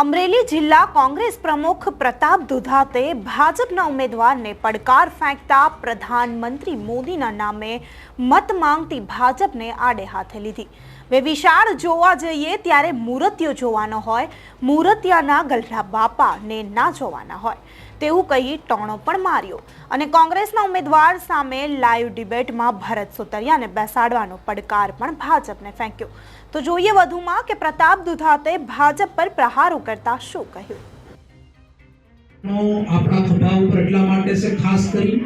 અમરેલી જિલ્લા કોંગ્રેસ પ્રમુખ પ્રતાપ દુધાતે ભાજપના ઉમેદવારને પડકાર ફેંકતા પ્રધાનમંત્રી મોદીના નામે મત માંગતી ભાજપને આડે હાથે લીધી. વે વિશાળ જોવા જઈએ ત્યારે મૂર્તિઓ જોવાનો હોય મૂર્તિયાના ગલરા બાપાને ના જોવાના હોય. તેવું કહી ટોણો પણ માર્યો અને કોંગ્રેસના ઉમેદવાર સામે લાઈવ ડિબેટમાં ભરત સુતરિયાને બેસાડવાનો પડકાર પણ ભાજપને ફેંક્યો. તો જોઈએ વધુમાં કે પ્રતાપ દુધાતે ભાજપ પર પ્રહારો કરતા શું કહ્યું? આપણા ખભા ઉપર એટલા માટે છે, ખાસ કરી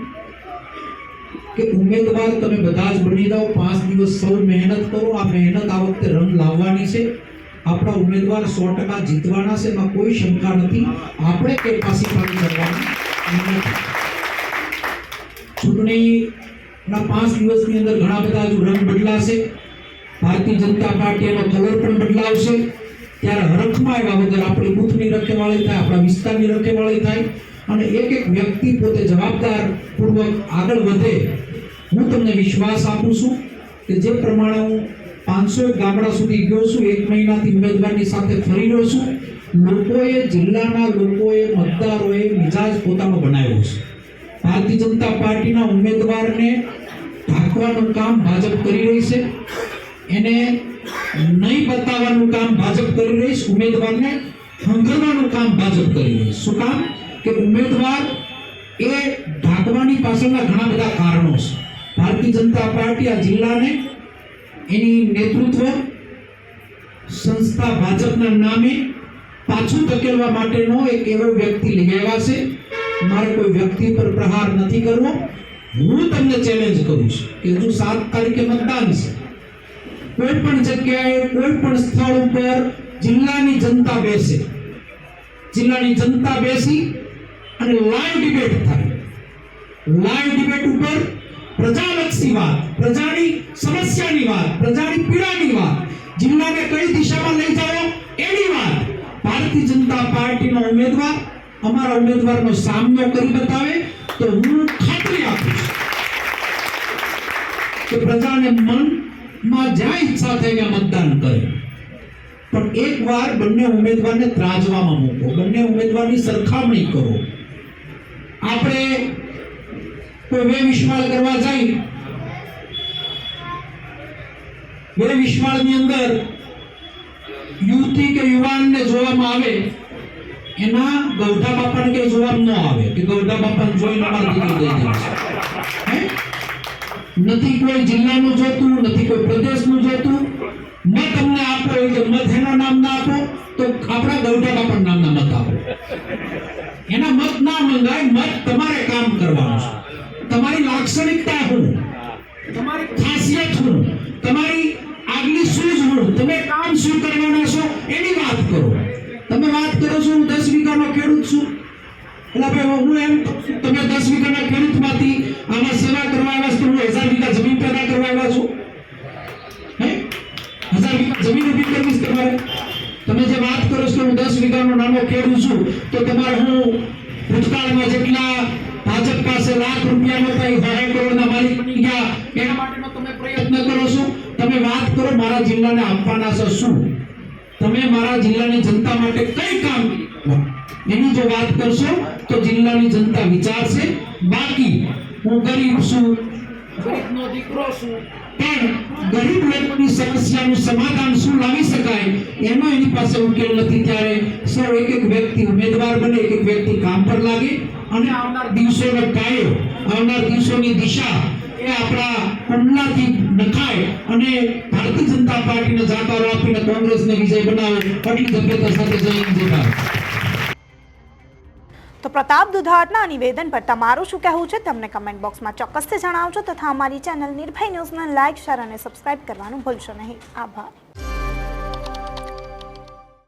કે ઉમેદવાર તમે બધા જ બની જાઓ, પાંચ દિવસ સૌ મહેનત કરો, આ મહેનત આ વખતે રન લાવવાની છે. આપણા ઉમેદવાર સો ટકા જીતવાના છે, એમાં કોઈ શંકા નથી. આપણે કેપાસિટી કરવાની. ચૂંટણીના પાંચ દિવસની અંદર ઘણા બધા રંગ બદલાશે, ભારતીય જનતા પાર્ટી એનો કલર પણ બદલાવશે. ત્યારે હરખમાં આવ્યા વગર આપણી બૂથની રખેવાળી થાય, આપણા વિસ્તારની રખેવાળી થાય. અને એક એક વ્યક્તિ પોતે જવાબદાર પૂર્વક આગળ વધે તમને વિશ્વાસ આપું છું કે જે પ્રમાણે હું પાંચસો ગામડા સુધી ગયો છું, એક મહિનાથી ઉમેદવારની સાથે ફરી રહ્યો છું, લોકોએ, જિલ્લાના લોકોએ, મતદારોએ મિજાજ પોતાનો બનાવ્યો છે. ભારતીય જનતા પાર્ટીના ઉમેદવારને ઢાંકવાનું કામ ભાજપ કરી રહી છે. એને નહીં બતાવવાનું કામ ભાજપ કરી રહી છે, ઉમેદવારને હંગરવાનું કામ ભાજપ કરી રહી શું કામ? કે ઉમેદવાર એ ઢાંકવાની પાછળના ઘણા બધા કારણો છે. ભારતીય જનતા પાર્ટી આ જિલ્લાને એની નેતૃત્વ સંસ્થા ભાજપના નામે પાછું ધકેલવા માટેનો એક એવો વ્યક્તિ લઈ છે. મારે કોઈ વ્યક્તિ પર પ્રહાર નથી કરવો. હું તમને ચેલેન્જ કરું છું કે હજુ સાત તારીખે મતદાન છે. કોઈ પણ જગ્યાએ, કોઈ પણ સ્થળ ઉપર જિલ્લાની જનતા બેસે. જિલ્લાની જનતા બેસી અને લાઈવ ડિબેટ થાય. લાઈવ ડિબેટ ઉપર પ્રજાલક્ષી વાત, પ્રજાની સમસ્યાની વાત, પ્રજાની પીડાની વાત જિલ્લાને કઈ દિશામાં લઈ જાઓ એની વાત. ભારતીય જનતા પાર્ટીનો ઉમેદવાર અમારા ઉમેદવારનો સામનો કરી બતાવે તો હું ખાતરી આપું છું કે પ્રજાને મનમાં જ્યાં ઈચ્છા થાય ત્યાં મતદાન કરે. પણ એકવાર બંને ઉમેદવારને ત્રાજવામાં મૂકો, બંને ઉમેદવારની સરખામણી કરો. આપણે કોઈ બે વિશ્વાળ કરવા જાય બે વિશ્વાળની અંદર યુવતી કે યુવાનને જોવામાં આવે એના ગૌઢા બાપાને કે જોવામાં ન આવે કે ગૌઢા બાપાને જોઈને અમારી દીકરી દઈ દેશે હે નથી કોઈ જિલ્લાનું જોતું નથી કોઈ પ્રદેશનું જોતું મત અમને આપો એ કે મત એના નામના આપો તો આપણા ગૌઢા બાપા નામના મત આપો એના મત ના મંગાય મત તમારે કામ કરવાનું છે તમારી લાક્ષણિકતા હોય તમારી ખાસિયત હું, તમારી આગલી સૂઝ હોય તમે કામ શું કરવાના છો એની વાત કરો. તમે વાત કરો છો, હું દસ વીઘાનો ખેડૂત છું. એટલે ભાઈ હું એમ તમે દસ વીઘાના ખેડૂતમાંથી આમાં સેવા કરવા આવ્યા છો હું હજાર વીઘા જમીન પેદા કરવા આવ્યા છું. હે? હજાર વીઘા જમીન ઊભી કરવી તમારે? તમે જે વાત કરો છો હું દસ વીઘાનો નાનો ખેડૂત છું, તો તમારે હું ભૂતકાળમાં જેટલા ભાજપ પાસે લાખ રૂપિયાનો કઈ હજાર કરોડના માલિક બની ગયા. એના માટેનો તમે પ્રયત્ન કરો છો? તમે વાત કરો, મારા જિલ્લાને આપવાના છો શું? તમે મારા જિલ્લાની જનતા માટે કઈ કામ? એની જો વાત કરશો, તો જિલ્લાની જનતા વિચારશે, બાકી હું ગરીબ છું ગરીબનો દીકરો છું, પણ ગરીબ લોકોની સમસ્યાનું સમાધાન શું શકાય. એનો એની પાસે ઉકેલ નથી ત્યારે સૌ એક એક વ્યક્તિ ઉમેદવાર બને, એક એક વ્યક્તિ કામ પર લાગે અને આવનાર દિવસોનો પાયો આવનાર દિવસોની દિશા એ આપણા કુંડલાથી નખાય અને ભારતીય જનતા પાર્ટીને જાકારો આપીને કોંગ્રેસને વિજય બનાવે. એટલી સભ્યતા સાથે જઈને જતા તો પ્રતાપ દુધાટના નિવેદન પર તમારું શું કહેવું છે? તમને કમેન્ટ બોક્સમાં ચોક્કસથી જણાવજો તથા અમારી ચેનલ નિર્ભય ન્યૂઝને લાઇક શેર અને સબસ્ક્રાઇબ કરવાનું ભૂલશો નહીં. આભાર.